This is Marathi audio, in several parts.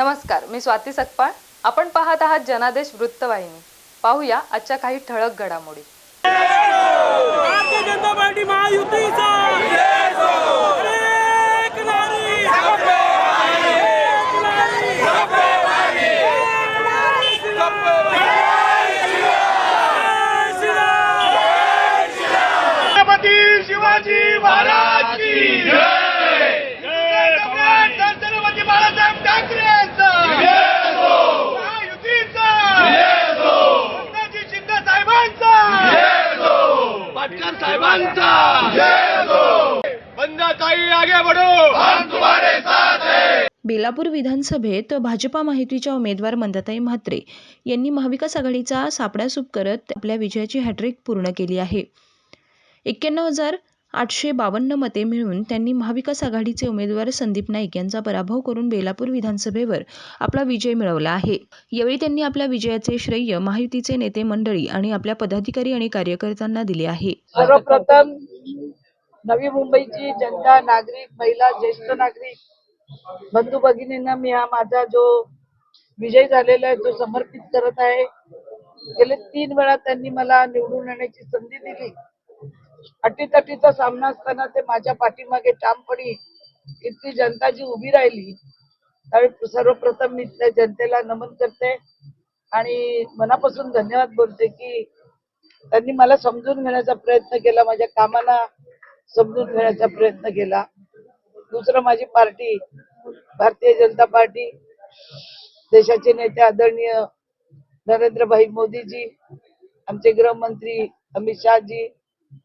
नमस्कार मी स्वाती सकपाळ. आपण पाहत आहात जनादेश वृत्तवाहिनी. पाहूया आजच्या काही ठळक घडामोडी. भारतीय जनता पार्टी महायुतीचा. एक नारी. एक नारी. छत्रपती शिवाजी महाराज की जय सम्राट छत्रपती बाळासाहेब ठाकरेंचा महायुतीचा एकनाथजी शिंदे साहेबांचा पाटकर साहेबांचा. बंदा ताई आगे बढो. हम तुम्हारे साथ है बेलापूर विधानसभेत भाजपा माहितीच्या उमेदवार मंदाताई म्हात्रे यांनी महाविकास आघाडीचा सापडासूप करत आपल्या विजयाची हॅट्रिक पूर्ण केली आहे. एक्क्याण्णव हजार आठशे बावन्न मते मिळवून त्यांनी महाविकास आघाडीचे उमेदवार संदीप नाईक यांचा पराभव करून बेलापूर विधानसभेवर आपला विजय मिळवला आहे. यावेळी त्यांनी आपल्या विजयाचे श्रेय महायुतीचे नेते मंडळी आणि आपल्या पदाधिकारी आणि कार्यकर्त्यांना दिले आहे. सर्वप्रथम नवी मुंबईची जनता नागरिक महिला ज्येष्ठ नागरिक बंधू भगिनींना मी हा माझा जो विजय झालेला आहे तो समर्पित करत आहे गेले तीन वेळा त्यांनी मला निवडून येण्याची संधी दिली. अटीतटीचा सामना असताना ते माझ्या पाठीमागे ठामपणी इतकी जनता जी उभी राहिली त्यावेळी सर्वप्रथम मी त्या जनतेला नमन करते आणि मनापासून धन्यवाद बोलते की त्यांनी मला समजून घेण्याचा प्रयत्न केला माझ्या कामाला समजून घेण्याचा प्रयत्न केला. दुसरं माझी पार्टी भारतीय जनता पार्टी देशाचे नेते आदरणीय नरेंद्रभाई मोदीजी आमचे गृहमंत्री अमित शहाजी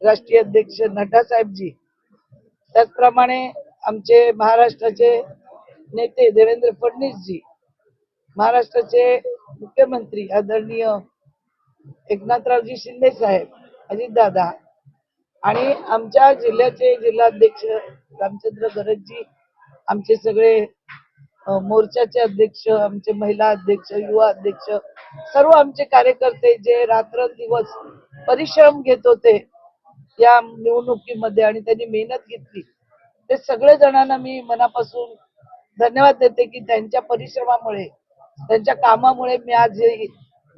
राष्ट्रीय अध्यक्ष नड्डा साहेबजी. त्याचप्रमाणे आमचे महाराष्ट्राचे नेते देवेंद्र फडणवीसजी महाराष्ट्राचे मुख्यमंत्री आदरणीय एकनाथरावजी शिंदे साहेब अजितदादा आणि आमच्या जिल्ह्याचे जिल्हाध्यक्ष रामचंद्र गरजजी आमचे सगळे मोर्चाचे अध्यक्ष आमचे महिला अध्यक्ष युवा अध्यक्ष सर्व आमचे कार्यकर्ते जे रात्रंदिवस परिश्रम घेत होते या निवडणुकीमध्ये आणि त्यांनी मेहनत घेतली. ते सगळे जणांना मी मनापासून धन्यवाद देते की त्यांच्या परिश्रमामुळे त्यांच्या कामामुळे मी आज हे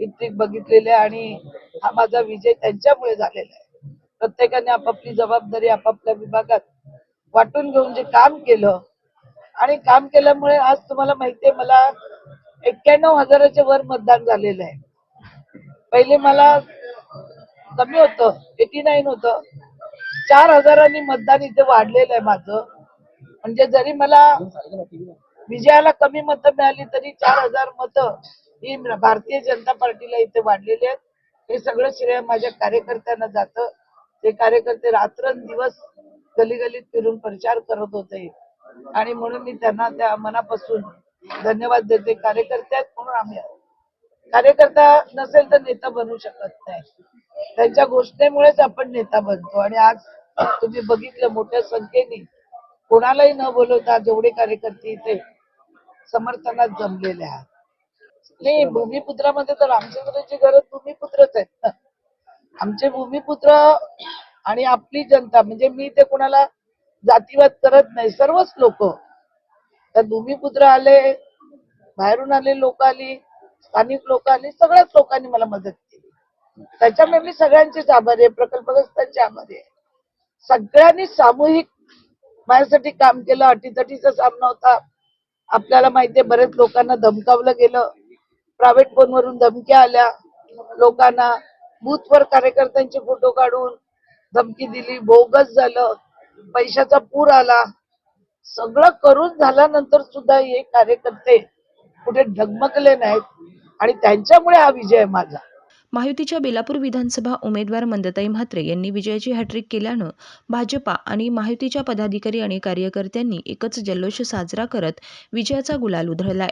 इथे बघितलेले आणि हा माझा विजय त्यांच्यामुळे झालेला आहे. प्रत्येकाने आपापली जबाबदारी आपापल्या विभागात वाटून घेऊन जे काम केलं आणि काम केल्यामुळे आज तुम्हाला माहितीये मला एक्क्याण्णव हजाराच्या वर मतदान झालेलं आहे. पहिले मला कमी होतं एटी नाईन होतं. चार हजारांनी मतदान इथे वाढलेलं आहे माझं. म्हणजे जरी मला विजयाला कमी मतं मिळाली तरी चार हजार मतं ही भारतीय जनता पार्टीला इथे वाढलेली आहेत. हे सगळं श्रेय माझ्या कार्यकर्त्यांना जातं. ते कार्यकर्ते रात्रंदिवस गलीगलीत फिरून प्रचार करत होते. आणि म्हणून मी त्यांना त्या मनापासून धन्यवाद देते. कार्यकर्ते आहेत म्हणून आम्ही कार्यकर्ता नसेल तर नेता बनू शकत नाही. त्यांच्या घोषणेमुळेच आपण नेता बनतो. आणि आज तुम्ही बघितलं मोठ्या संख्येने कोणालाही न बोलवता जेवढे कार्यकर्ते इथे समर्थनात जमलेले आहेत. नाही भूमिपुत्रामध्ये तर रामचंद्राची गरज भूमिपुत्रच आहेत ना आमचे भूमिपुत्र आणि आपली जनता म्हणजे मी ते कोणाला जातीवाद करत नाही सर्वच लोक. तर भूमिपुत्र आले बाहेरून आले लोक आली स्थानिक लोक आली सगळ्याच लोकांनी मला मदत केली त्याच्यामुळे मी सगळ्यांचीच आभारी आहे प्रकल्पग्रस्तांचे आभारी आहे. सगळ्यांनी सामूहिक माझ्यासाठी काम केलं अटीतटीचा सामना होता. आपल्याला माहितीये बरेच लोकांना धमकावलं गेलं. प्रायव्हेट फोनवरून धमक्या आल्या. लोकांना बूथवर कार्यकर्त्यांचे फोटो काढून धमकी दिली. बोगस झालं. पैशाचा पूर आला. सगळं करून झाल्यानंतर सुद्धा हे कार्यकर्ते कुठे ढगमगले नाहीत. आणि त्यांच्यामुळे हा विजय आहे माझा. महायुतीच्या बेलापूर विधानसभा उमेदवार मंदताई म्हात्रे यांनी विजयाची हॅट्रिक केल्यानं भाजपा आणि महायुतीच्या पदाधिकारी आणि कार्यकर्त्यांनी एकच जल्लोष साजरा करत विजयाचा गुलाल उधळलाय.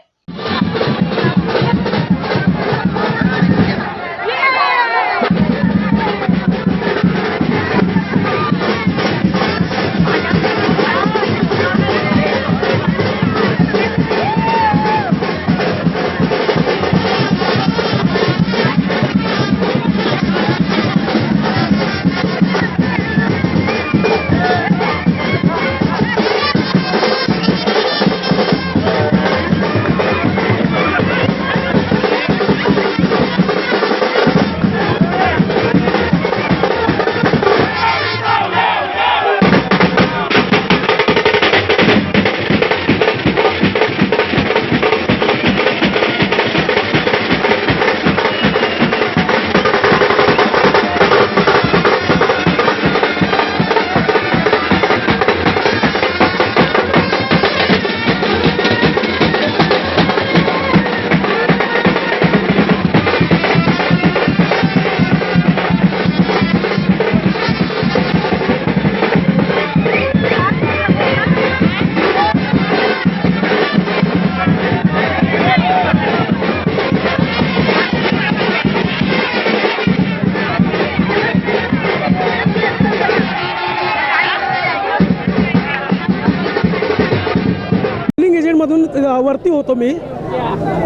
वरती होतो मी.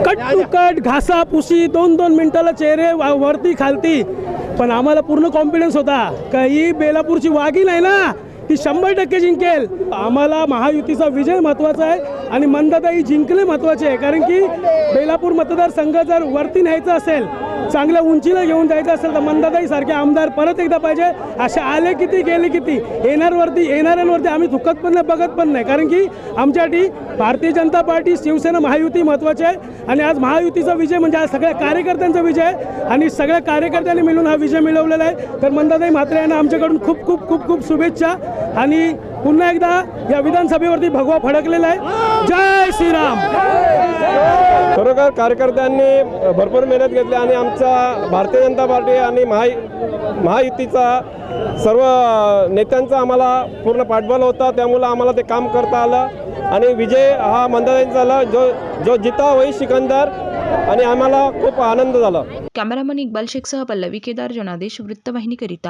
कट टू कट घासा पुशी दोन दोन मिनिटाला चेहरे वरती खालती. पण आम्हाला पूर्ण कॉन्फिडन्स होता. का ही बेलापूरची वाघी नाही ना? ती शंभर टक्के जिंकेल. आम्हाला महायुतीचा विजय महत्त्वाचा आहे. आणि मंदाताई जिंकले महत्त्वाचे आहे. कारण की बेलापूर मतदारसंघ जर वरती न्यायचा असेल चांगल्या उंचीला घेऊन जायचं असेल तर मंदाताई सारखे आमदार परत एकदा पाहिजे. असे आले किती गेले किती? येणारवरती येणाऱ्यांवरती आम्ही दुखत पण नाही बघत पण नाही. कारण की आमच्यासाठी भारतीय जनता पार्टी शिवसेना महायुती महत्त्वाची आहे. आणि आज महायुतीचा विजय म्हणजे आज सगळ्या कार्यकर्त्यांचा विजय आहे. आणि सगळ्या कार्यकर्त्यांनी मिळून हा विजय मिळवलेला आहे. तर मंदाताई म्हात्रे यांना आमच्याकडून खूप खूप खूप खूप शुभेच्छा. आणि पुन्हा एकदा या विधानसभेवरती भगवा फडकलेला आहे. जय श्रीराम. खरोखर कार्यकर्त्यांनी भरपूर मेहनत घेतली आणि आमचा भारतीय जनता पार्टी आणि महा महायुतीचा सर्व नेत्यांचा आम्हाला पूर्ण पाठबळ होता. त्यामुळं आम्हाला ते काम करता आलं. आणि विजय हा मंदाताईंचा झाला. जो जो जिता होई सिकंदर आणि आम्हाला खूप आनंद झाला. कॅमेरामन इक्बाल शेखसह पल्लवी केदार जनादेश वृत्तवाहिनीकरिता.